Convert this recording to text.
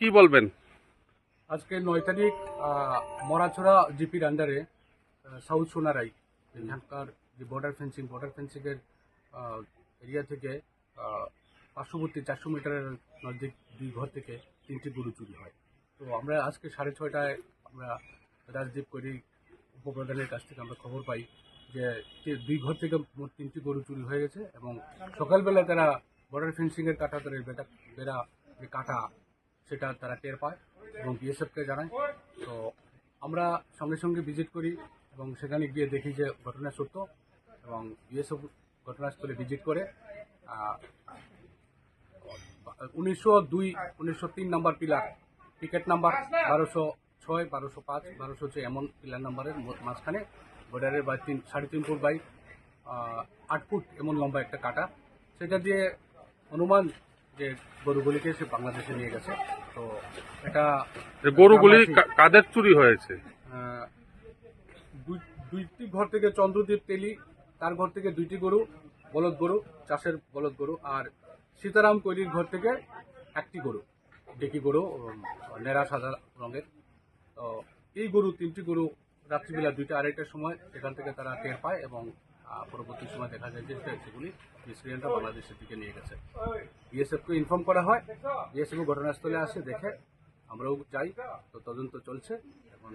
কি বলবেন? আজকে নয় তারিখ মরাছড়া জিপির আন্ডারে সাউথ সোনারাই, এখানকার যে বর্ডার ফেন্সিং বর্ডার ফেন্সিংয়ের এরিয়া থেকে পার্শ্ববর্তী চারশো মিটারের নজদিক দুই ঘর থেকে তিনটি গরু চুরি হয়। তো আমরা আজকে সাড়ে ছয়টায় আমরা রাজদীপ করি উপপ্রধানের কাছ থেকে আমরা খবর পাই যে দুই ঘর থেকে মোট তিনটি গরু চুরি হয়ে গেছে এবং সকালবেলা তারা বর্ডার ফেন্সিংয়ের কাটা, তাদের বেটা, বেড়া যে কাটা সেটা তারা টের পায় এবং বিএসএফকে জানায়। তো আমরা সঙ্গে সঙ্গে ভিজিট করি এবং সেখানে গিয়ে দেখি যে ঘটনা সত্য এবং বিএসএফ ঘটনাস্থলে ভিজিট করে উনিশশো দুই, উনিশশো তিন নম্বর পিলার, টিকিট নাম্বার বারোশো ছয়, বারোশো পাঁচ, বারোশো ছয়, এমন পিলার নাম্বারের মাঝখানে বর্ডারের বা তিন, সাড়ে তিন ফুট বাই আট ফুট এমন লম্বা একটা কাটা। সেটা দিয়ে অনুমান যে গরুগুলিকে সে বাংলাদেশে নিয়ে গেছে। তো এটা গরুগুলি কাদের চুরি হয়েছে? দুই- দুইটি ঘর থেকে চন্দ্রদীপ তেলি তার ঘর থেকে দুইটি গরু বলদ গরু চাষের বলদ গরু আর সীতারাম কৈরির ঘর থেকে একটি গরু ডেকি গরু নেড়া সাদা রঙের। তো এই গরু তিনটি গরু রাত্রিবেলা দুইটা আড়াইটার সময় সেখান থেকে তারা টের পায় এবং পরবর্তী সময় দেখা যায় যে সেগুলি মিসক্রিয়েন্টরা বাংলাদেশের দিকে নিয়ে গেছে। বিএসএফকে ইনফর্ম করা হয় বিএসএফ ঘটনাস্থলে আসে, দেখে আমরাও যাই, তো তদন্ত চলছে এবং